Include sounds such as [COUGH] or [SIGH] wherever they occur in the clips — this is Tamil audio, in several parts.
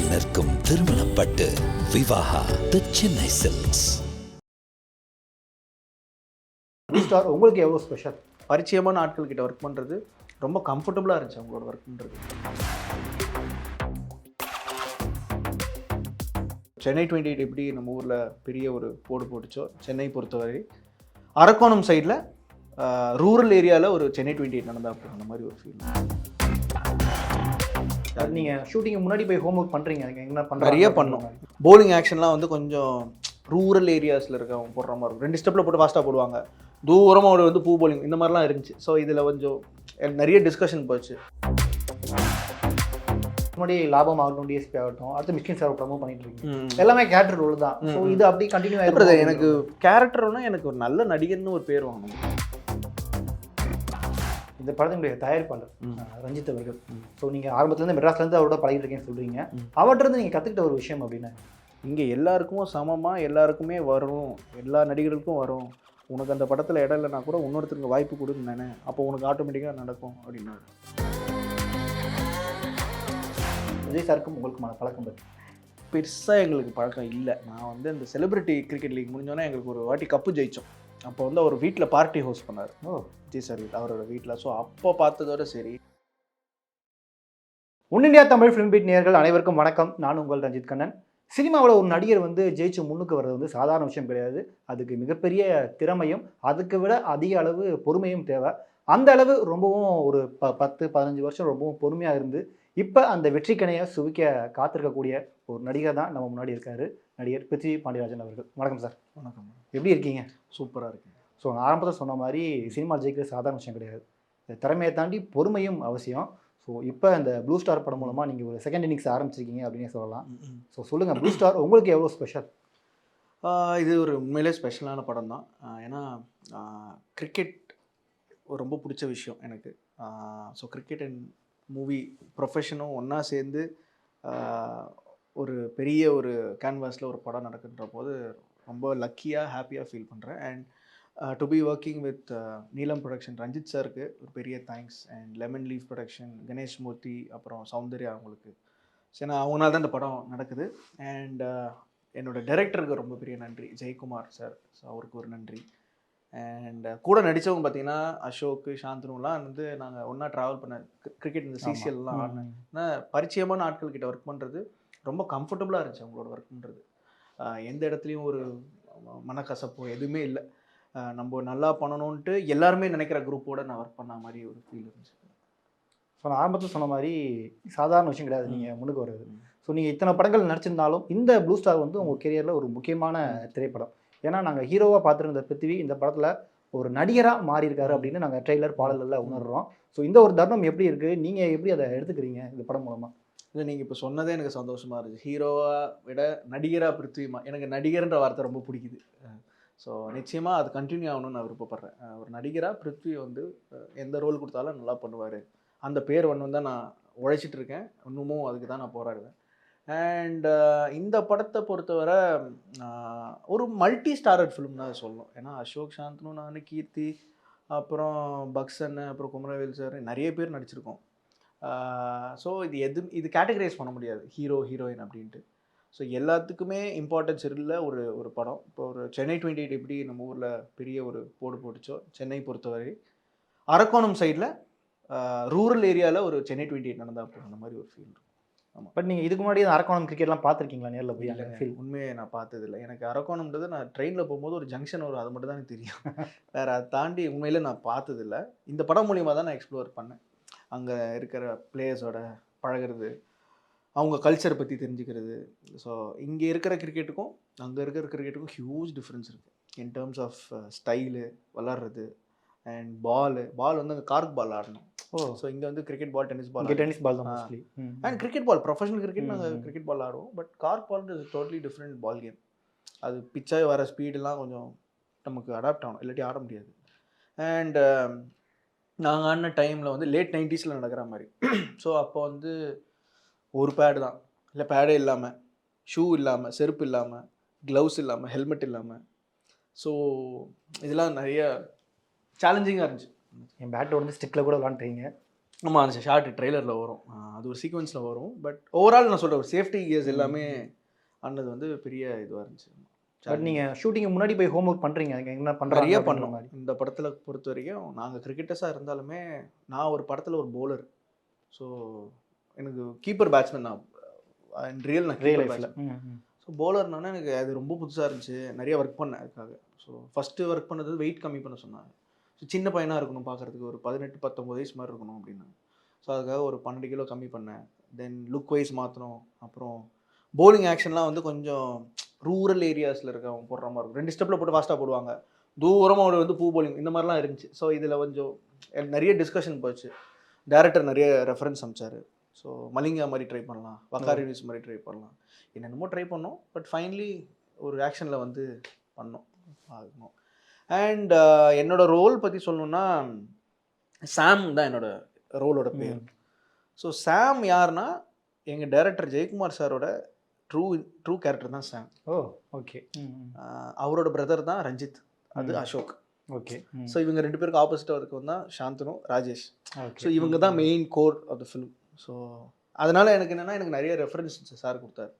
திரையில் நிற்கும் திருமணப்பட்டு Vivaha the Chennai Silks star உங்களுக்கு எவ்வளோ ஸ்பெஷல் பரிச்சயமான ஆட்கள் கிட்ட ஒர்க் பண்ணுறது ரொம்ப கம்ஃபர்டபுளாக இருந்துச்சு அவங்களோட ஒர்க் பண்ணுறது சென்னை டுவெண்ட்டி எயிட் எப்படி நம்ம ஊரில் பெரிய ஒரு போடு போட்டுச்சோ சென்னை பொறுத்தவரை அரக்கோணம் சைடில் ரூரல் ஏரியாவில் ஒரு சென்னை டுவெண்ட்டி எயிட் நடந்தா அப்போ அந்த மாதிரி ஒரு ஃபீல் நீங்கள் ஷூட்டிங் முன்னாடி போய் ஹோம் ஒர்க் பண்ணுறீங்க என்ன பண்ணுறாங்க நிறைய பண்ணோம். போலிங் ஆக்ஷன்லாம் வந்து கொஞ்சம் ரூரல் ஏரியாஸில் இருக்கவங்க போடுற மாதிரி இருக்கும். ரெண்டு ஸ்டெப்பில் போட்டு ஃபாஸ்ட்டாக போடுவாங்க. தூரமாக ஒரு வந்து பூ போலிங் இந்த மாதிரிலாம் இருந்துச்சு. ஸோ இதில் கொஞ்சம் நிறைய டிஸ்கஷன் போச்சு. முன்னாடி லாபம் ஆகட்டும் டிஎஸ்பி ஆகட்டும் அடுத்து மிஸ்கின் சார் ப்ரமோட் பண்ணிட்டு இருக்கீங்க. எல்லாமே கேரக்டர் ரோல் தான். ஸோ இது அப்படி கண்டினியூ ஆகிடும் எனக்கு கேரக்டர்னா எனக்கு ஒரு நல்ல நடிகர்னு ஒரு பேர் வாங்கணும். இந்த படத்தினுடைய தயாரிப்பாளர் ரஞ்சித் அவர்கள். ஸோ நீங்கள் ஆரம்பத்துலேருந்து மெட்ராஸ்லேருந்து அவரோட பழகிட்டு இருக்கேன்னு சொல்கிறீங்க. அவர்கிட்ட நீங்கள் கற்றுக்கிட்ட ஒரு விஷயம் அப்படின்னா இங்கே எல்லாருக்கும் சமமாக எல்லாருக்குமே வரும். எல்லா நடிகர்களுக்கும் வரும். உனக்கு அந்த படத்தில் இடம் இல்லைனா கூட இன்னொருத்தருக்கு வாய்ப்பு கொடுன்னு நானே அப்போ உனக்கு ஆட்டோமேட்டிக்காக நடக்கும் அப்படின்னாரு விஜய் சாருக்கும் உங்களுக்குமான பழக்கம் பற்றி பெருசாக எங்களுக்கு பழக்கம் இல்லை. நான் வந்து இந்த செலிபிரிட்டி கிரிக்கெட் லீக் முடிஞ்சோன்னே எங்களுக்கு ஒரு வாட்டி கப்பு ஜெயித்தோம் அப்போ வந்து அவர் வீட்டில் பார்ட்டி ஹோஸ்ட் பண்ணார். ஓ. விஜய் சார் அவரோட வீட்டில் ஸோ அப்போ பார்த்ததோட சரி. One India Tamil film beat நேயர்கள் அனைவருக்கும் வணக்கம். நான் உங்கள் ரஞ்சித் கண்ணன். சினிமாவில் ஒரு நடிகர் வந்து ஜெயிச்சு முன்னுக்கு வர்றது வந்து சாதாரண விஷயம் கிடையாது. அதுக்கு மிகப்பெரிய திறமையும் அதுக்கு விட அதிக அளவு பொறுமையும் தேவை. அந்த அளவு ரொம்பவும் ஒரு ப பத்து பதினஞ்சு வருஷம் ரொம்பவும் பொறுமையாக இருந்து இப்போ அந்த வெற்றிக்கணையை சுவிக்க காத்திருக்கக்கூடிய ஒரு நடிகர் தான் நம்ம முன்னாடி இருக்காரு. நடிகர் பிருத்வி பாண்டியராஜன் அவர்கள். வணக்கம் சார். வணக்கம். எப்படி இருக்கீங்க? சூப்பராக இருக்கு ஸோ நான் ஆரம்பத்தில் சொன்ன மாதிரி சினிமா ஜெயிக்கிறது சாதாரண விஷயம் கிடையாது. திறமையை தாண்டி பொறுமையும் அவசியம். ஸோ இப்போ இந்த ப்ளூ ஸ்டார் படம் மூலமாக நீங்கள் ஒரு செகண்ட் இன்னிங்ஸ் ஆரம்பிச்சிருக்கீங்க அப்படின்னே சொல்லலாம். ஸோ சொல்லுங்கள் ப்ளூ ஸ்டார் உங்களுக்கு எவ்வளோ ஸ்பெஷல் இது ஒரு உண்மையிலே ஸ்பெஷலான படம் தான். ஏன்னா கிரிக்கெட் ரொம்ப பிடிச்ச விஷயம் எனக்கு. ஸோ கிரிக்கெட் அண்ட் மூவி ப்ரொஃபஷனும் ஒன்றா சேர்ந்து ஒரு பெரிய ஒரு கேன்வாஸில் ஒரு படம் நடக்குன்ற போது ரொம்ப லக்கியாக ஹாப்பியாக ஃபீல் பண்ணுறேன் and to be working with Neelam production Ranjith சாருக்கு ஒரு பெரிய thanks and lemon leaf production Ganesh Murthy அப்புறம் சௌந்தர்யா அவங்களுக்கு. ஸோ நான் அவங்களால தான் இந்த படம் நடக்குது. அண்ட் என்னோட டைரக்டருக்கு ரொம்ப பெரிய நன்றி. ஜெயக்குமார் சார் ஸோ அவருக்கு ஒரு நன்றி. அண்ட் கூட நடித்தவங்க பார்த்தீங்கன்னா அசோக் சாந்தனுலாம் வந்து நாங்கள் ஒன்றா ட்ராவல் பண்ண கிரிக்கெட் இந்த சிசிஎல்லாம் ஆடினேன் பரிச்சயமான ஆட்கள் கிட்ட ஒர்க் பண்ணுறது ரொம்ப கம்ஃபர்டபுளாக இருந்துச்சு அவங்களோட ஒர்க் பண்ணுறது எந்த இடத்துலையும் ஒரு மனக்கசப்போ எதுவுமே இல்லை. நம்ம நல்லா பண்ணணுன்ட்டு எல்லாருமே நினைக்கிற குரூப்போட நான் ஒர்க் பண்ண மாதிரி ஒரு ஃபீல் இருந்துச்சு. ஸோ நான் ஆரம்பத்தில் சொன்ன மாதிரி சாதாரண விஷயம் கிடையாது. நீங்கள் முன்னுக்கு வருது ம். ஸோ நீங்கள் இத்தனை படங்கள் நடிச்சிருந்தாலும் இந்த ப்ளூ ஸ்டார் வந்து உங்கள் கெரியரில் ஒரு முக்கியமான திரைப்படம். ஏன்னா நாங்கள் ஹீரோவாக பார்த்துருந்த பிருத்திவி இந்த படத்தில் ஒரு நடிகராக மாறி இருக்காரு அப்படின்னு நாங்கள் ட்ரெய்லர் பாடல்களில் உணர்றோம். ஸோ இந்த ஒரு தருணம் எப்படி இருக்குது நீங்கள் எப்படி அதை எடுத்துக்கிறீங்க இந்த படம் மூலமாக இல்லை நீங்கள் இப்போ சொன்னதே எனக்கு சந்தோஷமாக இருந்துச்சு. ஹீரோவாக விட நடிகராக பிருத்திவிமா எனக்கு நடிகர்ன்ற வார்த்தை ரொம்ப பிடிக்குது. ஸோ நிச்சயமாக அது கண்டினியூ ஆகணும்னு நான் விருப்பப்படுறேன். ஒரு நடிகராக பிருத்வி வந்து எந்த ரோல் கொடுத்தாலும் நல்லா பண்ணுவார். அந்த பேர் ஒன்று தான் நான் உழைச்சிட்டு இருக்கேன். இன்னமும் அதுக்கு தான் நான் போராடுவேன். அண்ட் இந்த படத்தை பொறுத்தவரை ஒரு மல்டி ஸ்டாரட் ஃபிலிம் தான் சொல்லணும். ஏன்னா அசோக் சாந்தனு நான் கீர்த்தி அப்புறம் பக்சன் அப்புறம் குமரவேல் சார் நிறைய பேர் நடிச்சிருக்கோம். ஸோ இது எது இது கேட்டகரைஸ் பண்ண முடியாது. ஹீரோ ஹீரோயின் அப்படின்ட்டு. ஸோ எல்லாத்துக்குமே இம்பார்ட்டன்ஸ் இல்லை ஒரு ஒரு படம். இப்போ ஒரு சென்னை டுவெண்ட்டி எயிட் எப்படி நம்ம ஊரில் பெரிய ஒரு போடு போட்டுச்சோ சென்னை பொறுத்தவரை. அரக்கோணம் சைடில் ரூரல் ஏரியாவில் ஒரு சென்னை டுவெண்ட்டி எயிட் நடந்தா அப்போ அந்த மாதிரி ஒரு ஃபீல் பட் நீங்கள் இதுக்கு முன்னாடி அரக்கோணம் கிரிக்கெட்லாம் பார்த்துருக்கீங்களா நேரில் போய் அந்த ஃபீல் உண்மையை நான் பார்த்ததில்ல. எனக்கு அரக்கோணம்ன்றது நான் ட்ரெயினில் போகும்போது ஒரு ஜங்ஷன் வரும். அது மட்டும் தான் எனக்கு தெரியும். வேற அதை தாண்டி உண்மையில நான் பார்த்ததில்ல. இந்த படம் மூலியமாக தான் நான் எக்ஸ்ப்ளோர் பண்ணேன். அங்கே இருக்கிற பிளேயர்ஸோட பழகுறது அவங்க கல்ச்சரை பற்றி தெரிஞ்சுக்கிறது. ஸோ இங்கே இருக்கிற கிரிக்கெட்டுக்கும் அங்கே இருக்கிற கிரிக்கெட்டுக்கும் ஹியூஜ் டிஃப்ரென்ஸ் இருக்குது இன் டேர்ம்ஸ் ஆஃப் ஸ்டைலு விளாட்றது அண்ட் பால் பால் வந்து அங்கே கார்க் பால் ஆடணும். ஓ. ஸோ இங்கே வந்து cricket ball tennis ball tennis ball தான். Mostly and cricket ball professional cricket நாங்கள். கிரிக்கெட் பால் ஆடுவோம். But cork ball is totally different ball game அது பிச்சாகி வர ஸ்பீடெல்லாம் கொஞ்சம் நமக்கு அடாப்ட் ஆகணும். இல்லாட்டி ஆட முடியாது. அண்ட் நாங்கள் ஆடின டைமில் வந்து லேட் நைன்டிஸில் நடக்கிற மாதிரி. [CLEARS THROAT] ஸோ அப்போ வந்து ஒரு பேடு தான். இல்லை பேடே இல்லாமல் ஷூ இல்லாமல் செருப்பு இல்லாமல் க்ளவுஸ் இல்லாமல் ஹெல்மெட் இல்லாமல் ஸோ இதெல்லாம் நிறைய சேலஞ்சிங்காக இருந்துச்சு. என் பேட்டை வந்து ஸ்டிக்கில் கூட விளாண்டுறீங்க ஆமாம் அந்த ஷார்ட் ட்ரெய்லரில் வரும். அது ஒரு சீக்வன்ஸில் வரும். பட் ஓவரால் நான் சொல்கிறேன் ஒரு சேஃப்டி கியர்ஸ் எல்லாமே ஆனது வந்து பெரிய இதுவாக இருந்துச்சு. பட் நீங்கள் ஷூட்டிங் முன்னாடி போய் ஹோம் ஒர்க் பண்ணுறீங்க என்ன அப்படின்ற பண்ணோம். மாதிரி? இந்த படத்தில் பொறுத்த வரைக்கும் நாங்கள் கிரிக்கெட்டர்ஸாக இருந்தாலுமே நான் ஒரு படத்தில் ஒரு bowler. ஸோ எனக்கு கீப்பர் பேட்ஸ்மேன் நான் ரியல் நான் ரியல் லைஃப்பில் ஸோ பவுலர்னால எனக்கு அது ரொம்ப புதுசாக இருந்துச்சு. நிறைய ஒர்க் பண்ணேன் அதுக்காக. ஸோ ஃபஸ்ட்டு ஒர்க் பண்ணது வெயிட் கம்மி பண்ண சொன்னாங்க. ஸோ சின்ன பையனாக இருக்கணும் பார்க்குறதுக்கு. ஒரு பதினெட்டு பத்தொம்பது வயசு மாதிரி இருக்கணும் அப்படின்னாங்க ஸோ அதுக்காக ஒரு பன்னெண்டு கிலோ கம்மி பண்ணேன். தென் லுக் வைஸ் மாற்றணும் அப்புறம் bowling ஆக்ஷன்லாம் வந்து கொஞ்சம் ரூரல் ஏரியாஸில் இருக்கவங்க போடுற மாதிரி இருக்கும். ரெண்டு ஸ்டெப்பில் போட்டு ஃபாஸ்ட்டாக போடுவாங்க. தூரமாக ஒரு வந்து பூ bowling இந்த மாதிரிலாம் இருந்துச்சு. ஸோ இதில் கொஞ்சம் நிறைய டிஸ்கஷன் போச்சு. டேரக்டர் நிறைய ரெஃபரன்ஸ் அமிச்சார். ஸோ மலிங்கா மாதிரி ட்ரை பண்ணலாம். வக்காரி நியூஸ் மாதிரி ட்ரை பண்ணலாம். என்னென்னமோ ட்ரை பண்ணோம். பட் ஃபைனலி ஒரு ஆக்ஷனில் வந்து பண்ணோம். ஆகணும். அண்ட் என்னோட ரோல் பற்றி சொல்லணும்னா சாம் தான் என்னோட ரோலோட பேர். ஸோ சாம் யாருன்னா எங்கள் டைரக்டர் ஜெயக்குமார் சாரோட ட்ரூ ட்ரூ கேரக்டர் தான் சாம். Oh okay. அவரோட பிரதர் தான் ரஞ்சித். அது. அசோக். ஓகே. ஸோ இவங்க ரெண்டு பேருக்கு ஆப்போசிட்டாக இருக்கவங்க தான் சாந்தனு ராஜேஷ். ஓகே. ஸோ இவங்க தான் main core of the film so அதனால் எனக்கு என்னென்னா எனக்கு நிறைய ரெஃபரன்ஸ் சார் கொடுத்தாரு.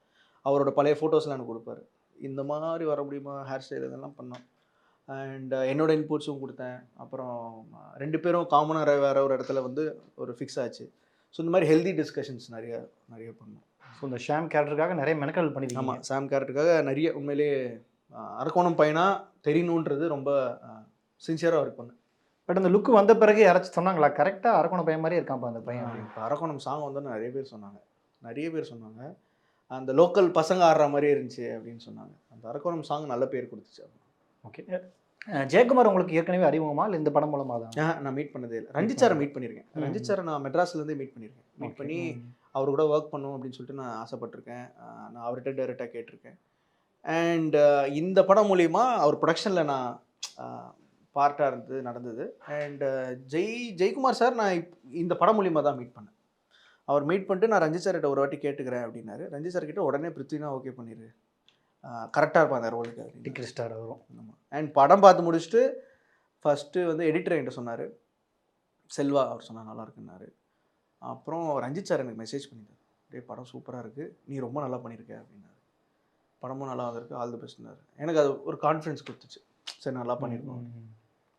அவரோட பழைய ஃபோட்டோஸ்லாம் எனக்கு கொடுப்பாரு. இந்த மாதிரி வர முடியுமா? ஹேர் ஸ்டைல் இதெல்லாம் பண்ணோம். அண்ட் என்னோட இன்புட்ஸும் கொடுத்தேன். அப்புறம் ரெண்டு பேரும் காமனாக வேற ஒரு இடத்துல வந்து ஒரு ஃபிக்ஸ் ஆச்சு. ஸோ இந்த மாதிரி ஹெல்தி டிஸ்கஷன்ஸ் நிறைய நிறைய பண்ணோம். ஸோ இந்த ஷாம் கேரக்டருக்காக நிறைய மெனக்கல் பண்ணிருக்கீங்க. ஆமாம் சாம் கேரக்டருக்காக நிறைய உண்மையிலேயே அரக்கோணம் பையனா தெரியணுன்றது ரொம்ப சின்சியராக ஒர்க் பண்ணேன் பட் அந்த லுக் வந்த பிறகு யாராச்சும் சொன்னாங்களா? கரெக்டாக அரக்கோண பையன் மாதிரியே இருக்கான்ப்பா அந்த பையன். இப்போ அரக்கோணம் சாங் வந்து நிறைய பேர் சொன்னாங்க. நிறைய பேர் சொன்னாங்க. அந்த லோக்கல் பசங்க ஆடுற மாதிரியே இருந்துச்சு அப்படின்னு சொன்னாங்க. அந்த அரக்கோணம் சாங் நல்ல பேர் கொடுத்துச்சு. ஓகே ஜெயக்குமார் உங்களுக்கு ஏற்கனவே அறிமுகமா இல்லை இந்த படம் மூலமா தான்? நான் மீட் பண்ணதே இல்லை. ரஞ்சித் சாரை மீட் பண்ணியிருக்கேன். ரஞ்சித் சாரை நான் மெட்ராஸ்லேருந்தே மீட் பண்ணியிருக்கேன் மீட் பண்ணி அவர் கூட ஒர்க் பண்ணும் அப்படின்னு சொல்லிட்டு நான் ஆசைப்பட்டிருக்கேன். நான் அவர்கிட்ட டைரெக்டாக கேட்டிருக்கேன். அண்ட் இந்த படம் மூலிமா அவர் ப்ரொடக்ஷனில் நான் பார்ட்டாக இருந்தது நடந்தது. அண்ட் ஜெய் ஜெயக்குமார் சார் நான் இப்- இந்த படம் மூலிமா தான் மீட் பண்ணேன். அவர் மீட் பண்ணிட்டு நான் ரஞ்சித் சார்கிட்ட ஒரு வாட்டி கேட்டுக்கிறேன் அப்படின்னாரு. ரஞ்சித் சார் கிட்ட உடனே பிருத்வினா ஓகே பண்ணிடு கரெக்டாக இருப்பான் அந்த ரோலுக்கு டிகிரி ஸ்டார் வரும் ஆமாம் அண்ட் படம் பார்த்து முடிச்சுட்டு ஃபஸ்ட்டு வந்து எடிட்டர் என்கிட்ட சொன்னார். செல்வா அவர் சொன்னார் நல்லா இருக்குன்னாரு. அப்புறம் ரஞ்சித் சார் எனக்கு மெசேஜ் பண்ணிட்டார். டேய் படம் சூப்பராக இருக்குது நீ ரொம்ப நல்லா பண்ணியிருக்க அப்படின்னாரு. படமும் நல்லா வந்திருக்கு. ஆல் தி பெஸ்ட்னாரு எனக்கு அது ஒரு கான்ஃபிடன்ஸ் கொடுத்துச்சு. சரி நல்லா பண்ணியிருக்கோம்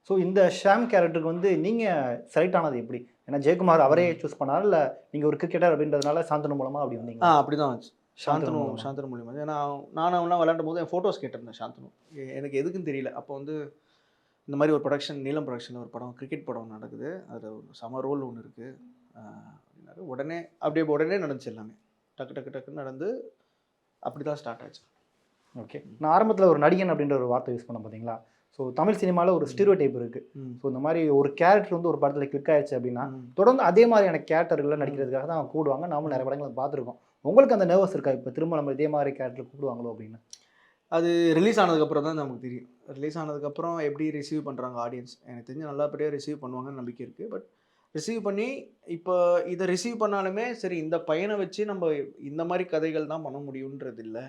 ஸோ இந்த ஷாம் கேரக்டருக்கு வந்து நீங்கள் செலக்ட் ஆனது எப்படி? ஏன்னா ஜெயக்குமார் அவரே சூஸ் பண்ணாரு? இல்லை நீங்கள் ஒரு கிரிக்கெட்டர் அப்படின்றதுனால சாந்தனு மூலமா அப்படி ஆ வந்தீங்க அப்படி தான் வந்துச்சு சாந்தனு. சாந்தனு மூலியமா. ஏன்னா நான் அவன்லாம் விளையாடும் போது என் ஃபோட்டோஸ் கேட்டிருந்தேன் சாந்தனு. எனக்கு எதுக்குன்னு தெரியல. அப்போ வந்து இந்த மாதிரி ஒரு ப்ரொடக்ஷன் நீலம் ப்ரொடக்ஷனில் ஒரு படம் கிரிக்கெட் படம் நடக்குது. அதில் ஒரு சம ரோல் ஒன்று இருக்குது அப்படின்னாரு. உடனே அப்படியே உடனே நடந்துச்சு எல்லாமே. டக்கு டக்கு டக்குன்னு நடந்து அப்படி தான் ஸ்டார்ட் ஆச்சு. ஓகே நான் ஆரம்பத்தில் ஒரு நடிகன் அப்படின்ற ஒரு வார்த்தை யூஸ் பண்ண பார்த்தீங்களா ஸோ தமிழ் சினிமாவில் ஒரு ஸ்டீரியோ டைப் இருக்குது. ஸோ இந்த மாதிரி ஒரு கேரக்டர் வந்து ஒரு படத்தில் கிளிக் ஆயிடுச்சு அப்படின்னா. தொடர்ந்து அதே மாதிரியான கேரக்டர்களை நடிக்கிறதுக்காக தான் கூடுவாங்க. நாமளும் நிறைய படங்களை பார்த்துருக்கோம். உங்களுக்கு அந்த நர்வஸ் இருக்கா? இப்போ திரும்ப நம்ம இதே மாதிரி கேரக்டர் கூடுவாங்களோ அப்படின்னு? அது ரிலீஸ் ஆனதுக்கப்புறம் தான் நமக்கு தெரியும். ரிலீஸ் ஆனதுக்கப்புறம் எப்படி ரிசீவ் பண்ணுறாங்க ஆடியன்ஸ் எனக்கு தெரிஞ்சு நல்லபடியாக ரிசீவ் பண்ணுவாங்கன்னு நம்பிக்கை இருக்குது பட் ரிசீவ் பண்ணி இப்போ இதை ரிசீவ் பண்ணாலுமே சரி இந்த பையனை வச்சு நம்ம இந்த மாதிரி கதைகள் தான் பண்ண முடியுன்றது இல்லை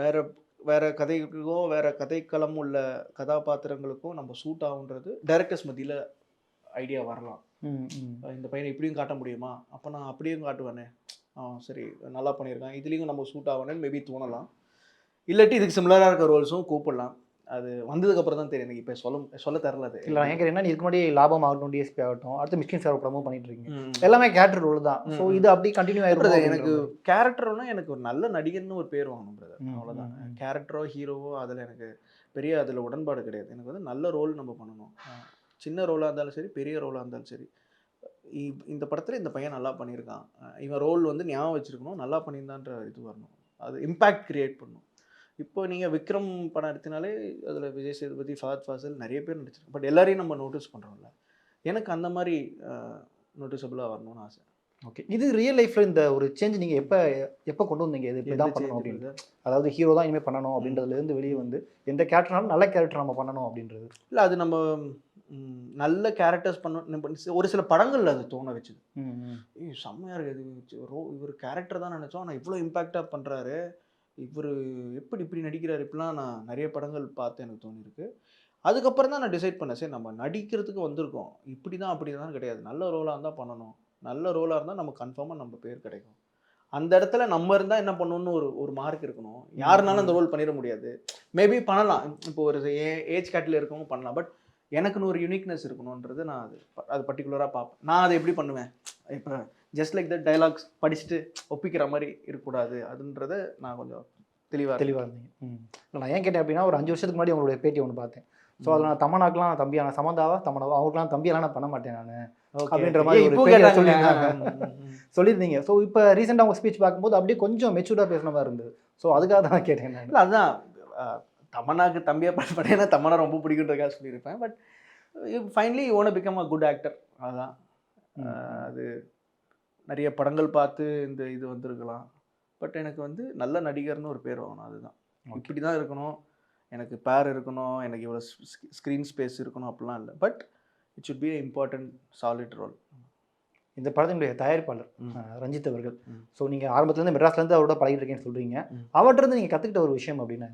வேற வேற கதைகளுக்கோ வேற கதைக்களம் உள்ள கதாபாத்திரங்களுக்கும் நம்ம சூட் ஆகுன்றது டைரக்டர்ஸ் மத்தியில் ஐடியா வரலாம். இந்த பையனை இப்படியும் காட்ட முடியுமா? அப்போ நான் அப்படியும் காட்டுவேனே. ஆ சரி நல்லா பண்ணியிருக்கான். இதுலேயும் நம்ம சூட் ஆகணும்னு மேபி தோணலாம். இல்லாட்டி இதுக்கு சிமிலராக இருக்க ரோல்ஸும் கூப்பிடலாம். அது வந்ததுக்கப்புறம் தான் தெரியும். எனக்கு இப்போ சொல்ல சொல்ல தரல அது. இல்லை கேட்குறேன் என்ன இதுக்கு முன்னாடி லாபம் ஆகட்டும் டிஎஸ்பி ஆகட்டும் அடுத்து மிஸ்கின் சார் படமும் பண்ணிட்டு இருக்கீங்க. எல்லாமே கேரக்டர் ரோல் தான். ஸோ. இது அப்படி கண்டினியூ ஆயிருக்கும் எனக்கு கேரக்டர்னா எனக்கு ஒரு நல்ல நடிகர்னு ஒரு பேர் வாங்கணும் பிரதர் அவ்வளோதான். கேரக்டரோ ஹீரோவோ அதில் எனக்கு பெரிய அதில் உடன்பாடு கிடையாது. எனக்கு வந்து நல்ல ரோல் நம்ம பண்ணணும். சின்ன ரோலாக இருந்தாலும் சரி பெரிய ரோலாக இருந்தாலும் சரி இந்த படத்தில் இந்த பையன் நல்லா பண்ணியிருக்கான். இவன் ரோல் வந்து ஞாபகம் வச்சிருக்கணும் நல்லா பண்ணியிருந்தான்ற இது வரணும். அது இம்பேக்ட் கிரியேட் பண்ணும். இப்போ நீங்கள் விக்ரம் படம் எடுத்தினாலே அதில் விஜய் சேதுபதி ஃபஹத் ஃபாசில் நிறைய பேர் நடிச்சிருக்காங்க. பட் எல்லாரையும் நம்ம நோட்டீஸ் பண்ணுறோம்ல எனக்கு அந்த மாதிரி நோட்டீஸபிளாக வரணும்னு ஆசை. ஓகே இது ரியல் லைஃப்ல இந்த ஒரு சேஞ்ச் நீங்க எப்போ எப்போ கொண்டு வந்தீங்க? இது இப்படி தான் பண்ணணும் அப்படின்னு. அதாவது ஹீரோ தான் இனிமேல் பண்ணணும் அப்படின்றதுல இருந்து வெளியே வந்து எந்த கேரக்டர்னாலும் நல்ல கேரக்டர் நம்ம பண்ணணும் அப்படின்றது. இல்லை அது நம்ம நல்ல கேரக்டர்ஸ் பண்ண ஒரு சில படங்கள்ல அது தோண வச்சுது. செம்மையாக இருக்குது இது ரோ இவர் கேரக்டர் தான் நினச்சோம். ஆனால் இவ்வளோ இம்பேக்டாக பண்ணுறாரு இவர் எப்படி இப்படி நடிக்கிறாரு இப்படிலாம் நான் நிறைய படங்கள் பார்த்து எனக்கு தோணியிருக்கு. அதுக்கப்புறம் தான் நான் டிசைட் பண்ணேன் சரி நம்ம நடிக்கிறதுக்கு வந்திருக்கோம். இப்படி தான் அப்படி தான் கிடையாது. நல்ல ரோலாக இருந்தால் பண்ணணும். நல்ல ரோலாக இருந்தால் நமக்கு கன்ஃபார்மாக நம்ம பேர் கிடைக்கும். அந்த இடத்துல நம்ம இருந்தால் என்ன பண்ணணும்னு ஒரு ஒரு மார்க் இருக்கணும். யாருனாலும் அந்த ரோல் பண்ணிட முடியாது. மேபி பண்ணலாம். இப்போ ஒரு ஏஜ் கேட்டில் இருக்கவங்க பண்ணலாம். பட் எனக்குன்னு ஒரு யூனிக்னஸ் இருக்கணுன்றது நான் அது அது பர்டிகுலராக பார்ப்பேன். நான் அதை எப்படி பண்ணுவேன்? இப்போ ஜஸ்ட் லைக் தட் டைலாக்ஸ் படிச்சுட்டு ஒப்பிக்கிற மாதிரி இருக்கக்கூடாது. அதுன்றத நான் கொஞ்சம் தெளிவாக தெளிவாக இருந்தீங்க. நான் ஏன் கேட்டேன் அப்படின்னா ஒரு அஞ்சு வருஷத்துக்கு முன்னாடி உங்களுடைய பேட்டி ஒன்று பார்த்தேன். ஸோ அதில் நான் தமனாக்கெலாம் தம்பியான சமந்தாவா தமனாவா அவங்களுக்குலாம் தம்பியெல்லாம் நான் பண்ண மாட்டேன் நான். அப்படின்ற மாதிரி ஒரு சொல்லியிருந்தாங்க. சொல்லியிருந்தீங்க. ஸோ இப்போ ரீசெண்டாக உங்கள் ஸ்பீச் பார்க்கும்போது அப்படியே கொஞ்சம் மெச்சூர்டாக பேசுன மாதிரி இருந்தது. ஸோ அதுக்காக தான் கேட்டேன் இல்ல அதுதான். அஹ், தமன்னாக்கு தம்பியா பண்ண பண்ணேன்னா தமன்னா ரொம்ப பிடிக்குன்றதுக்காக சொல்லியிருப்பேன். But finally wanna become a good actor அதுதான் அது நிறைய படங்கள் பார்த்து இந்த இது வந்திருக்கலாம். பட் எனக்கு வந்து நல்ல நடிகர்னு ஒரு பேர் வாங்கணும் அதுதான். இப்படி தான் இருக்கணும். எனக்கு பேர் இருக்கணும் எனக்கு இவ்வளோ ஸ்க்ரீன் ஸ்பேஸ் இருக்கணும் அப்படிலாம் இல்லை. But it should be important solid role இந்த படத்தினுடைய தயாரிப்பாளர் ரஞ்சித் அவர்கள். ஸோ நீங்கள் ஆரம்பத்துலேருந்து மெட்ராஸ்லேருந்து அவரோட பழகிட்டு இருக்கேன்னு சொல்கிறீங்க. அவர்கிட்ட நீங்கள் கற்றுக்கிட்ட ஒரு விஷயம் அப்படின்னா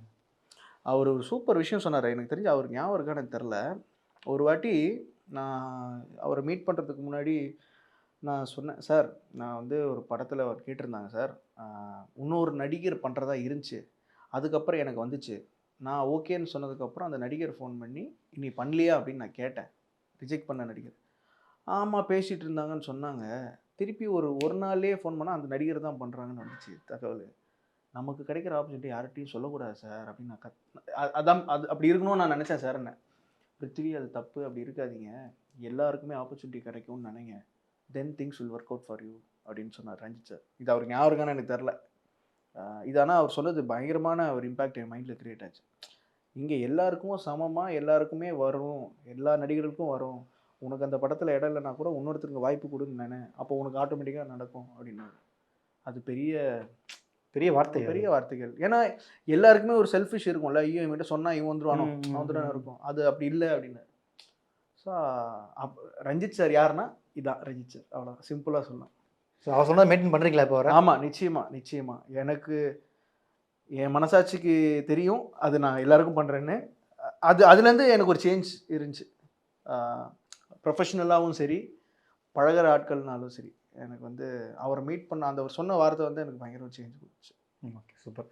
அவர் ஒரு சூப்பர் விஷயம் சொன்னார். எனக்கு தெரிஞ்சு அவர் ஞாபகம் இருக்கான்னு தெரில ஒரு வாட்டி நான் அவரை மீட் பண்ணுறதுக்கு முன்னாடி நான் சொன்னேன் சார் நான் வந்து ஒரு படத்தில் கேட்டிருந்தாங்க சார். இன்னொரு நடிகர் பண்ணுறதா இருந்துச்சு. அதுக்கப்புறம் எனக்கு வந்துச்சு. நான் ஓகேன்னு சொன்னதுக்கப்புறம் அந்த நடிகர் ஃபோன் பண்ணி நீ பண்ணலையா? அப்படின்னு நான் கேட்டேன். ரிஜெக்ட் பண்ண நடிகர். ஆமாம் பேசிகிட்டு இருந்தாங்கன்னு சொன்னாங்க. திருப்பி ஒரு ஒரு நாள்லேயே ஃபோன் பண்ணால் அந்த நடிகர் தான் பண்ணுறாங்கன்னு வந்துச்சு தகவல். நமக்கு கிடைக்கிற ஆப்பர்ச்சுனிட்டி யார்கிட்டையும் சொல்லக்கூடாது சார் அப்படின்னு நான் கத் அதான் அது அப்படி இருக்கணும்னு நான் நினச்சேன் சார் என்ன. பிருத்திவி அது தப்பு அப்படி இருக்காதீங்க. எல்லாருக்குமே ஆப்பர்ச்சுனிட்டி கிடைக்கும்னு நினைங்க. Then things will work out for you அப்படின்னு சொன்னார் ரஞ்சித் சார் இது அவருக்கு ஞாபகம் இருக்கான்னு எனக்கு தெரில இது ஆனால் அவர் சொன்னது பயங்கரமான ஒரு இம்பாக்ட் என் மைண்டில் கிரியேட் ஆச்சு. இங்கே எல்லாருக்கும் சமமாக எல்லாருக்குமே வரும். எல்லா நடிகர்களுக்கும் வரும். உனக்கு அந்த படத்தில் இடம் இல்லைனா கூட இன்னொருத்தருக்கு வாய்ப்பு கொடுன்னு நினை. அப்போ உனக்கு ஆட்டோமேட்டிக்காக நடக்கும் அப்படின்னாரு. அது பெரிய பெரிய வார்த்தை பெரிய வார்த்தைகள். ஏன்னா எல்லாருக்குமே ஒரு செல்ஃபிஷ் இருக்கும்ல. ஐயோ இவன்கிட்ட சொன்னா இவன் வந்துருவானோ? வந்துடுவானோ. இருக்கும். அது அப்படி இல்லை அப்படின்னு ஸோ அப் ரஞ்சித் சார் யாருன்னா இதான் ரஞ்சித் சார் அவ்வளோ சிம்பிளாக சொல்லலாம் ஸோ அவர் சொன்னதை மெயின்டைன் பண்ணுறீங்களா இப்போ வர ஆமாம் நிச்சயமா நிச்சயமா. எனக்கு என் மனசாட்சிக்கு தெரியும். அது நான் எல்லாருக்கும் பண்ணுறேன்னு அது அதுலேருந்து எனக்கு ஒரு சேஞ்ச் இருந்துச்சு. ப்ரொஃபஷ்னலாகவும் சரி பழகுற ஆட்கள்னாலும் சரி எனக்கு வந்து அவரை மீட் பண்ண அந்த ஒரு சொன்ன வார்த்தை வந்து எனக்கு பயங்கர ஒரு சேஞ்ச் கொடுத்துச்சு. ஓகே சூப்பர்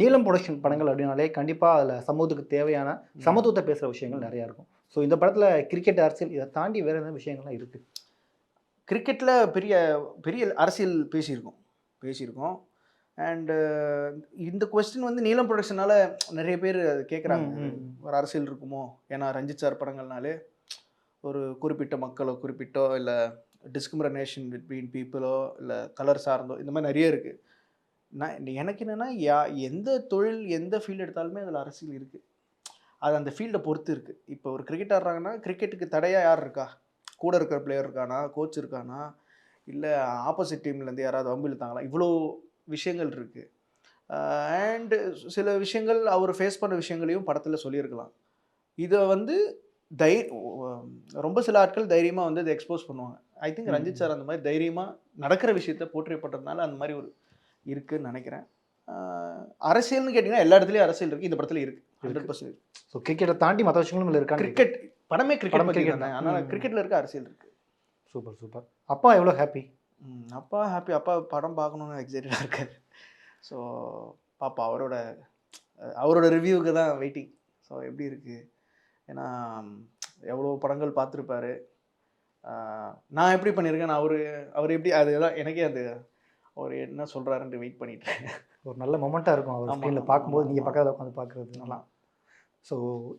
நீலம் ப்ரொடக்ஷன் படங்கள் அப்படின்னாலே கண்டிப்பாக அதில் சமூகத்துக்கு தேவையான சமத்துவத்தை பேசுகிற விஷயங்கள் நிறையா இருக்கும். ஸோ இந்த படத்தில் கிரிக்கெட் அரசியல் இதை தாண்டி வேறு எந்த விஷயங்கள்லாம் இருக்குது கிரிக்கெட்டில் பெரிய பெரிய அரசியல் பேசியிருக்கோம். பேசியிருக்கோம். அண்டு இந்த கொஸ்டின் வந்து நீலம் ப்ரொடக்ஷனால நிறைய பேர் கேட்குறாங்க. ஒரு அரசியல் இருக்குமோ? ஏன்னா ரஞ்சித் சார் படங்கள்னாலே ஒரு குறிப்பிட்ட மக்களோ குறிப்பிட்டோ இல்லை டிஸ்கிரிமினேஷன் பிட்வீன் பீப்புளோ இல்லை கலர் சார்ந்தோ இந்த மாதிரி நிறைய இருக்குது நான் எனக்கு என்னென்னா யா எந்த தொழில் எந்த ஃபீல்டு எடுத்தாலுமே அதில் அரசியல் இருக்குது அது அந்த ஃபீல்டை பொறுத்து இருக்குது இப்போ ஒரு கிரிக்கெட் ஆடுறாங்கன்னா கிரிக்கெட்டுக்கு தடையாக யார் இருக்கா? கூட இருக்கிற பிளேயர் இருக்கானா? கோச் இருக்கானா? இல்லை ஆப்போசிட் டீம்லேருந்து யாராவது வம்பு இழுத்தாங்களா? இவ்வளோ விஷயங்கள் இருக்குது அண்டு சில விஷயங்கள் அவர் ஃபேஸ் பண்ண விஷயங்களையும் படத்தில் சொல்லியிருக்கலாம். இதை வந்து தை ரொம்ப சில ஆட்கள் தைரியமாக வந்து இதை எக்ஸ்போஸ் பண்ணுவாங்க. I think. ரஞ்சித் சார் அந்த மாதிரி தைரியமாக நடக்கிற விஷயத்த போற்றி பண்ணுறதுனால அந்த மாதிரி ஒரு இருக்குன்னு நினைக்கிறேன். அரசியல்னு கேட்டிங்கன்னா எல்லா இடத்துலையும் அரசியல் இருக்குது இந்த படத்துல இருக்குது ஹண்ட்ரட் பர்சன்ட் ஸோ கிரிக்கெட்டை தாண்டி மற்ற விஷயங்களும் இதில் இருக்காங்க கிரிக்கெட் படமே கிரிக்கெட் தானே. அதனால் ம். கிரிக்கெட்டில் இருக்க அரசியல் இருக்குது சூப்பர் சூப்பர். அப்பா எவ்வளோ ஹாப்பி அப்பா ஹாப்பி அப்பா படம் பார்க்கணுன்னு எக்ஸைட்டடாக இருக்காரு. ஸோ பாப்பா அவரோட அவரோட ரிவ்யூவுக்கு தான் வெயிட்டிங் ஸோ எப்படி இருக்குது ஏன்னா எவ்வளோ படங்கள் பார்த்துருப்பாரு. நான் எப்படி பண்ணியிருக்கேன் அவர் அவர் எப்படி அதுதான் எனக்கே அது அவர் என்ன சொல்கிறாருன்ட்டு வெயிட் பண்ணிட்டு. ஒரு நல்ல மொமெண்ட்டாக இருக்கும். அவர் ஸ்க்ரீனில் பார்க்கும்போது நீங்கள். பக்கத்தில் உட்காந்து பார்க்குறது. ஆமா. ஸோ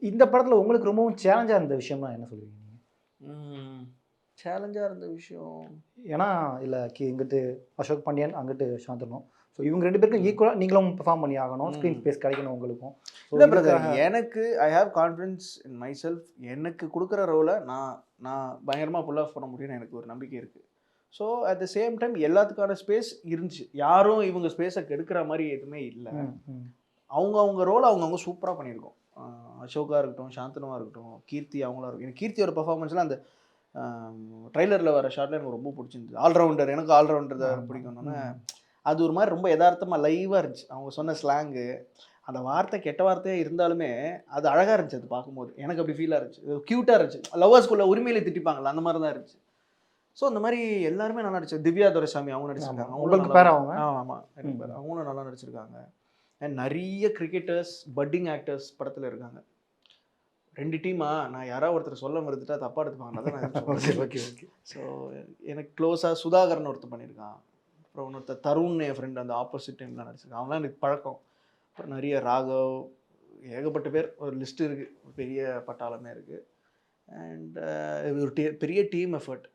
இந்த படத்தில் உங்களுக்கு ரொம்பவும் சேலஞ்சாக இருந்த விஷயம்னா என்ன சொல்லுவீங்க நீங்கள் சேலஞ்சாக இருந்த விஷயம். ஏன்னா இல்லை கி இங்கிட்டு அசோக் பாண்டியன் அங்கிட்டு சாந்தனும் ஸோ இவங்க ரெண்டு பேருக்கும் ஈக்குவலாக நீங்களும் பெர்ஃபார்ம் பண்ணி ஆகணும் ஸ்க்ரீன். ஸ்பேஸ் கிடைக்கணும் உங்களுக்கும். இல்லை பிரதர் எனக்கு I have confidence in myself எனக்கு கொடுக்குற ரோலை நான் நான் பயங்கரமாக புல் ஆஃப் பண்ண முடியும்னு எனக்கு ஒரு நம்பிக்கை இருக்குது so at the same time எல்லாத்துக்கான space இருந்துச்சு. யாரும் இவங்க ஸ்பேஸை கெடுக்கிற மாதிரி எதுவுமே இல்லை. அவங்க அவங்க ரோலை அவங்கவுங்க சூப்பராக பண்ணியிருக்கோம். அசோகா இருக்கட்டும் சாந்தனுவா இருக்கட்டும் கீர்த்தி அவங்களா இருக்கும் எனக்கு கீர்த்தியோட பர்ஃபார்மன்ஸ்லாம் அந்த ட்ரைலரில் வர ஷார்ட்ல எனக்கு ரொம்ப பிடிச்சிருந்தது. ஆல்ரவுண்டர் எனக்கு ஆல்ரவுண்டர் தான். பிடிக்கணும்னு. அது ஒரு மாதிரி ரொம்ப யதார்த்தமாக லைவாக இருந்துச்சு. அவங்க சொன்ன ஸ்லாங்கு அந்த வார்த்தை கெட்ட வார்த்தையாக இருந்தாலுமே அது அழகாக இருந்துச்சு அது பார்க்கும்போது. எனக்கு அப்படி ஃபீலாக இருந்துச்சு. க்யூட்டாக இருந்துச்சு. லவ்வர்ஸ்குள்ள உரிமையில திட்டிப்பாங்கல்ல அந்த மாதிரி தான் இருந்துச்சு. ஸோ இந்த மாதிரி எல்லாருமே நல்லா நடிச்சு திவ்யா துரைசாமி அவங்க நடிச்சிருக்காங்க. நல்லா- பேர் அவங்க? ஆ, ஆமா. எனக்கு ம். பேர் அவங்களும் நல்லா நடிச்சிருக்காங்க. அண்ட் நிறைய கிரிக்கெட்டர்ஸ் பட்டிங் ஆக்டர்ஸ் படத்துல இருக்காங்க. ரெண்டு டீமா நான் யாராவது ஒருத்தர் சொல்ல மறுத்துட்டா தப்பா எடுத்துப்பாங்க ஓகே. ஓகே ஸோ எனக்கு க்ளோஸாக சுதாகரன் ஒருத்தர் பண்ணியிருக்கான். அப்புறம் இன்னொருத்தர் தருண் என் ஃப்ரெண்ட் அந்த ஆப்போசிட் டைமில் நடிச்சிருக்கான். அவங்களாம் எனக்கு பழக்கம். அப்புறம் நிறைய ராகவ் ஏகப்பட்ட பேர் ஒரு லிஸ்ட் இருக்குது பெரிய பட்டாளமே இருக்குது அண்ட் ஒரு டீ பெரிய டீம் எஃபர்ட்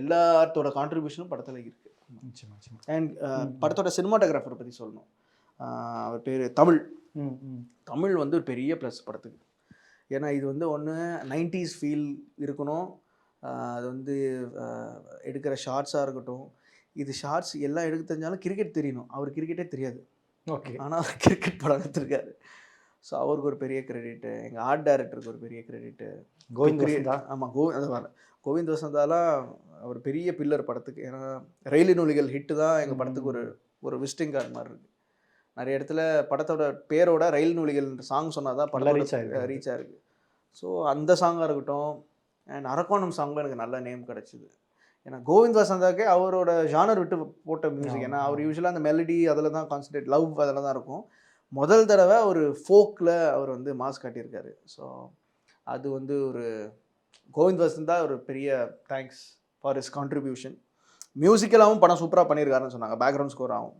எல்லாத்தோட கான்ட்ரிபியூஷனும் படத்தில் இருக்குது அண்ட். படத்தோட சினிமாட்டோகிராஃபர் பற்றி சொல்லணும். அவர் பேர் தமிழ். தமிழ் வந்து ஒரு பெரிய ப்ளஸ் படத்துக்கு. ஏன்னா இது வந்து ஒன்று நைன்டிஸ் ஃபீல் இருக்கணும். அது வந்து எடுக்கிற ஷார்ட்ஸாக இருக்கட்டும். இது ஷார்ட்ஸ் எல்லாம் எடுக்க தெரிஞ்சாலும் கிரிக்கெட் தெரியணும். அவர் கிரிக்கெட்டே தெரியாது. ஓகே. ஆனால் கிரிக்கெட் படம் எடுத்திருக்காரு. ஸோ அவருக்கு ஒரு பெரிய கிரெடிட்டு எங்கள் ஆர்ட் டைரக்டருக்கு ஒரு பெரிய கிரெடிட்டு கோவிந்த் வசந்தா? ஆமாம் கோ அது வர கோவிந்த் வசந்தாலாம் அவர் பெரிய பில்லர் படத்துக்கு. ஏன்னா ரயிலு நூலிகள் ஹிட்டு தான் எங்கள் படத்துக்கு ஒரு ஒரு விசிட்டிங் கார்டு மாதிரி இருக்குது நிறைய இடத்துல படத்தோட பேரோட ரயில் நூலிகள் சாங் சொன்னால் தான் படம் reach ஆயிருக்கு. ரீச் ஆயிருக்கு. ஸோ அந்த சாங்காக இருக்கட்டும் அண்ட் அரக்கோணம் சாங்கும் எனக்கு நல்ல நேம் கிடச்சிது. ஏன்னா கோவிந்த் வசந்தாக்கே அவரோட ஜானர் விட்டு போட்ட மியூசிக் ஏன்னா அவர் யூஸ்வலாக அந்த மெலடி அதில் தான் கான்சன்ட்ரேட் லவ் அதில் தான் இருக்கும். முதல் தடவை ஒரு ஃபோக்கில் அவர் வந்து மாஸ் காட்டியிருக்காரு. ஸோ அது வந்து ஒரு கோவிந்த் வசந்தா ஒரு பெரிய தேங்க்ஸ் ஃபார் இஸ் கான்ட்ரிபியூஷன் மியூசிக்கலாகவும் படம் சூப்பராக பண்ணியிருக்காருன்னு சொன்னாங்க. பேக்ரவுண்ட் ஸ்கோர் ஆகும்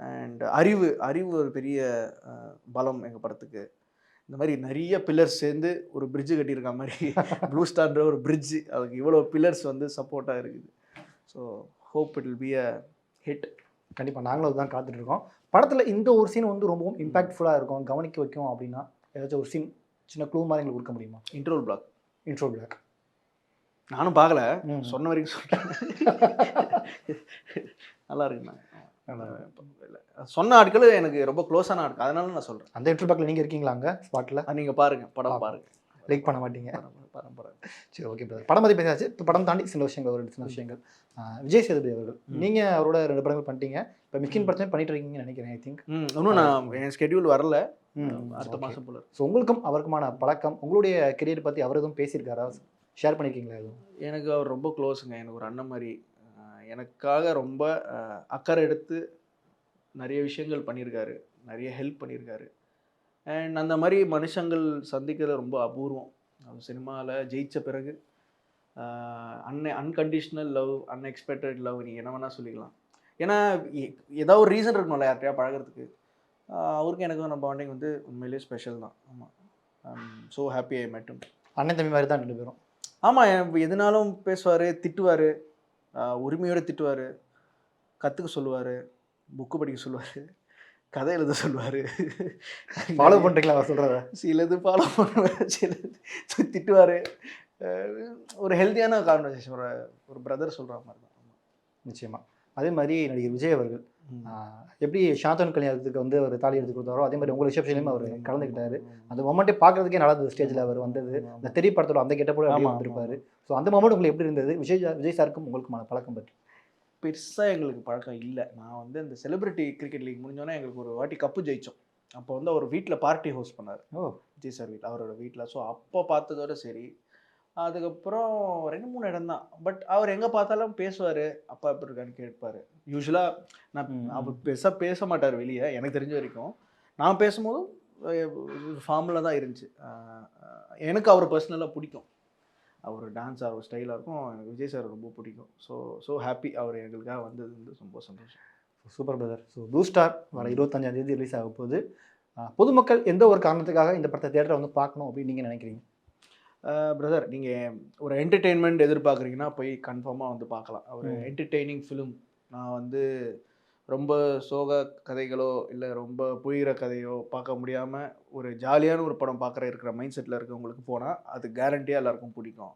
அண்ட் அறிவு அறிவு ஒரு பெரிய பலம் எங்கள் படத்துக்கு. இந்த மாதிரி நிறைய பில்லர்ஸ் சேர்ந்து ஒரு பிரிட்ஜு கட்டியிருக்க மாதிரி [LAUGHS] ப்ளூ ஸ்டார்ன்ற ஒரு பிரிட்ஜு அதுக்கு இவ்வளோ பில்லர்ஸ் வந்து சப்போர்ட்டாக இருக்குது. So hope it will be a hit கண்டிப்பாக நாங்களும் அதுதான் காத்துட்டு இருக்கோம் படத்தில் இந்த ஒரு சீன் வந்து ரொம்பவும் இம்பாக்ட்ஃபுல்லாக இருக்கும். கவனிக்க வைக்கும் அப்படின்னா ஏதாச்சும் ஒரு சீன் சின்ன க்ளூ மாதிரி எங்களுக்கு கொடுக்க முடியுமா? இன்ட்ரோல் பிளாக் இன்ட்ரோ பிளாக் நானும் பார்க்கல. சொன்ன வரைக்கும் சொல்கிறேன் [LAUGHS] நல்லா இருக்குண்ணா. சொன்ன ஆட்கள் எனக்கு ரொம்ப க்ளோஸான ஆட்கள். அதனால நான் சொல்கிறேன் அந்த இன்ட்ரோ பிளாக்ல நீங்கள் இருக்கீங்களா அங்கே? ஸ்பாட்டில் நீங்கள் பாருங்கள் படம் பாருங்கள் லைக் பண்ண மாட்டீங்க. படம் படம் சரி ஓகே பிரதர் படம் பற்றி பேசாச்சு இப்போ படம் தாண்டி சில விஷயங்கள் ஒரு சில விஷயங்கள். விஜய் சேதுபதி அவர்கள். நீங்கள் அவரோட ரெண்டு படங்கள் பண்ணிட்டீங்க. இப்போ மிஸ்கின் படத்தையும் பண்ணிட்டு இருக்கீங்கன்னு நினைக்கிறேன் ஐ திங்க் ம் இன்னும் நான் என் ஸ்கெடியூல் வரல. அடுத்த மாதம் போல ஸோ உங்களுக்கும் அவருக்குமான பழக்கம் உங்களுடைய கெரியர் பற்றி அவர் எதுவும் பேசியிருக்காரா? ஷேர் பண்ணியிருக்கீங்களா எதுவும்? எனக்கு அவர் ரொம்ப க்ளோஸுங்க எனக்கு ஒரு அண்ணன் மாதிரி எனக்காக ரொம்ப அக்கறை எடுத்து நிறைய விஷயங்கள் பண்ணியிருக்காரு. நிறைய ஹெல்ப் பண்ணியிருக்காரு. அண்ட் அந்த மாதிரி மனுஷங்கள் சந்திக்கிறது ரொம்ப அபூர்வம். சினிமாவில் ஜெயிச்ச பிறகு அன்னை அன்கண்டிஷ்னல் லவ் அன்எக்ஸ்பெக்டட் லவ் நீங்கள் என்ன வேணால் சொல்லிக்கலாம். ஏன்னா எ- ஏதோ ஒரு ரீசன் இருக்கணும்ல யார்கிட்டயா பழகுறதுக்கு. அஹ் அவருக்கு எனக்கு நம்ம பாண்டிங் வந்து உண்மையிலேயே ஸ்பெஷல் தான். ஆமாம் ஸோ ஹாப்பி ஐ மெட்டும் அண்ணன் தம்பி மாதிரி தான் ரெண்டு பேரும். ஆமாம் எதுனாலும் பேசுவார் திட்டுவார். உரிமையோடு திட்டுவார். கற்றுக்க சொல்லுவார். புக்கு படிக்க சொல்லுவார். கதை எழுத சொல்லுவார். ஃபாலோ பண்ணுறீங்களா அவர் சொல்கிறத சிலது ஃபாலோ பண்ணுவார் சிலது திட்டுவார். ஒரு ஹெல்த்தியான கான்வர்சேஷன் ஒரு ஒரு பிரதர் சொல்கிற மாதிரி தான். ஆமா. அதே மாதிரி நடிகர் விஜய் அவர்கள். எப்படி சாந்தன் கல்யாணத்துக்கு வந்து அவர் தாலி எடுத்து கொடுத்தாரோ அதே மாதிரி உங்கள் ரிசப்ஷன்லையும் அவர் கலந்துக்கிட்டாரு. அந்த மொமெண்ட்டே பார்க்கறதுக்கே நல்லா இருந்தது ஸ்டேஜில் அவர் வந்தது. இந்த தெரிய படத்தோட அந்த அப்படியே ஆமா, வந்திருப்பாரு. ஸோ அந்த மொமெண்ட் உங்களுக்கு எப்படி இருந்தது? விஜய் விஜய் சாருக்கும் உங்களுக்குமான பழக்கம் பற்றி. பெருசாக எங்களுக்கு பழக்கம் இல்லை. நான் வந்து இந்த செலிபிரிட்டி கிரிக்கெட் லீக் முடிஞ்சோன்னே எங்களுக்கு ஒரு வாட்டி கப்பு ஜெயித்தோம் அப்போ வந்து அவர் வீட்டில் பார்ட்டி ஹோஸ்ட் பண்ணார். ஓ. விஜய் சார் வீட்டில் அவரோட வீட்டில் ஸோ அப்போ பார்த்ததோட சரி அதுக்கப்புறம் ரெண்டு மூணு இடம் தான் பட் அவர் எங்கே பார்த்தாலும் பேசுவார். அப்பா எப்படி இருக்கான்னு கேட்பார். யூஸ்வலாக நான் அவர் பெருசாக பேச மாட்டார் வெளியே. எனக்கு தெரிஞ்ச வரைக்கும். நான் பேசும்போதும் ஃபார்மில் தான் இருந்துச்சு. எனக்கு அவர் பர்சனலாக பிடிக்கும். அவர் டான்ஸ் அவர் ஸ்டைலாக இருக்கும். எனக்கு விஜய் சார் ரொம்ப பிடிக்கும். ஸோ ஸோ ஹாப்பி அவர் எங்களுக்காக வந்தது வந்து ரொம்ப சந்தோஷம். Super brother so blue star வர இருபத்தஞ்சாம் தேதி ரிலீஸ் ஆக போகுது. பொதுமக்கள் எந்த ஒரு காரணத்துக்காக இந்த படத்தை தேட்டரை வந்து பார்க்கணும் அப்படின்னு நீங்கள் நினைக்கிறீங்க? பிரதர் நீங்கள் ஒரு என்டர்டெயின்மெண்ட் எதிர்பார்க்குறீங்கன்னா போய் கன்ஃபார்மாக வந்து பார்க்கலாம். ஒரு. என்டர்டெய்னிங் ஃபிலிம் நான் வந்து ரொம்ப சோக கதைகளோ இல்லை ரொம்ப புரிகிற கதையோ பார்க்க முடியாமல் ஒரு ஜாலியான ஒரு படம் பார்க்குற இருக்கிற மைண்ட் செட்டில் இருக்கவங்களுக்கு போனால் அது கேரண்டியாக எல்லாருக்கும் பிடிக்கும்.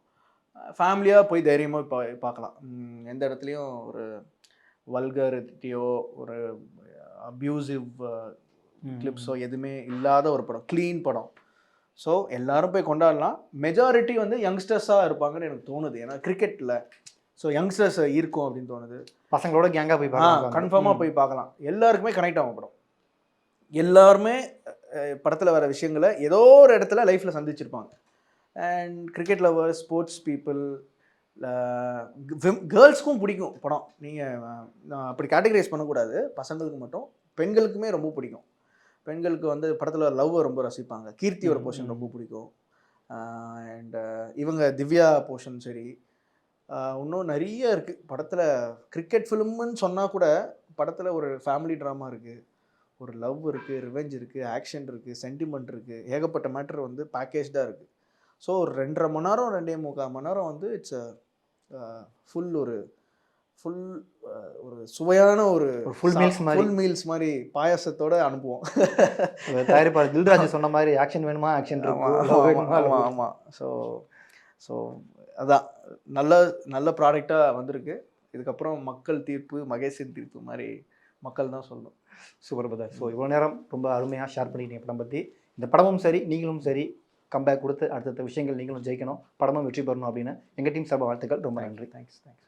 ஃபேமிலியாக போய் தைரியமாக பா பார்க்கலாம். எந்த இடத்துலையும் ஒரு வல்கரிட்டியோ ஒரு அப்யூசிவ் கிளிப்ஸோ எதுவுமே இல்லாத ஒரு படம். க்ளீன் படம். ஸோ எல்லாரும் போய் கொண்டாடலாம். மெஜாரிட்டி வந்து யங்ஸ்டர்ஸாக இருப்பாங்கன்னு எனக்கு தோணுது. ஏன்னா கிரிக்கெட்டில் ஸோ யங்ஸ்டர்ஸ் இருக்கும் அப்படின்னு தோணுது. பசங்களோட கேங்காக போய் பார்க்கலாம். கன்ஃபார்மாக போய் பார்க்கலாம். எல்லாருக்குமே கனெக்ட் ஆகும் படம் எல்லாருமே படத்தில் வர விஷயங்களை ஏதோ ஒரு இடத்துல லைஃப்பில் சந்திச்சிருப்பாங்க. And cricket lover sports people கேர்ள்ஸ்க்கும் பிடிக்கும் படம். நீங்கள் அப்படி கேட்டகரைஸ் பண்ணக்கூடாது. பசங்களுக்கு மட்டும். பெண்களுக்குமே ரொம்ப பிடிக்கும். பெண்களுக்கு வந்து படத்தில் லவ்வை ரொம்ப ரசிப்பாங்க. கீர்த்தியோட ம், போர்ஷன். ரொம்ப பிடிக்கும். அண்ட் இவங்க திவ்யா போர்ஷன் சரி. இன்னும் நிறைய இருக்குது படத்தில் கிரிக்கெட் ஃபிலிம்னு சொன்னால் கூட படத்தில் ஒரு ஃபேமிலி ட்ராமா இருக்குது ஒரு லவ் இருக்குது ரிவெஞ்ச் இருக்குது ஆக்ஷன் இருக்குது சென்டிமெண்ட் இருக்குது ஏகப்பட்ட மேட்ரு வந்து பேக்கேஜ்டாக இருக்குது ஸோ ஒரு ரெண்டரை மணி நேரம் ரெண்டே முக்கால் மணி நேரம் வந்து இட்ஸ் ஃபுல் ஒரு ஃபுல் ஒரு சுவையான ஒரு full meals மாதிரி. ஃபுல் மீல்ஸ் மாதிரி பாயாசத்தோட அனுப்புவோம். [LAUGHS] தயாரிப்பாளர் தில்ராஜ் சொன்ன மாதிரி ஆக்ஷன் வேணுமா? ஆக்ஷன் ஆமாம் ஆமாம் ஸோ ஸோ அதான். நல்ல நல்ல ப்ராடக்டாக வந்திருக்கு. இதுக்கப்புறம் மக்கள் தீர்ப்பு மகேஷின் தீர்ப்பு மாதிரி மக்கள் தான் சொல்லணும். சூப்பர் பிரதர் ஸோ இவ்வளோ நேரம் ரொம்ப அருமையாக ஷேர் பண்ணிட்டீங்க படம் பற்றி இந்த படமும் சரி நீங்களும் சரி கம்பேக் கொடுத்து அடுத்தடுத்த விஷயங்கள் நீங்களும் ஜெயிக்கணும் படமும் வெற்றி பெறணும் அப்படின்னு எங்கள் டீம் சார்பாக வாழ்த்துக்கள். ரொம்ப நன்றி. Thanks thanks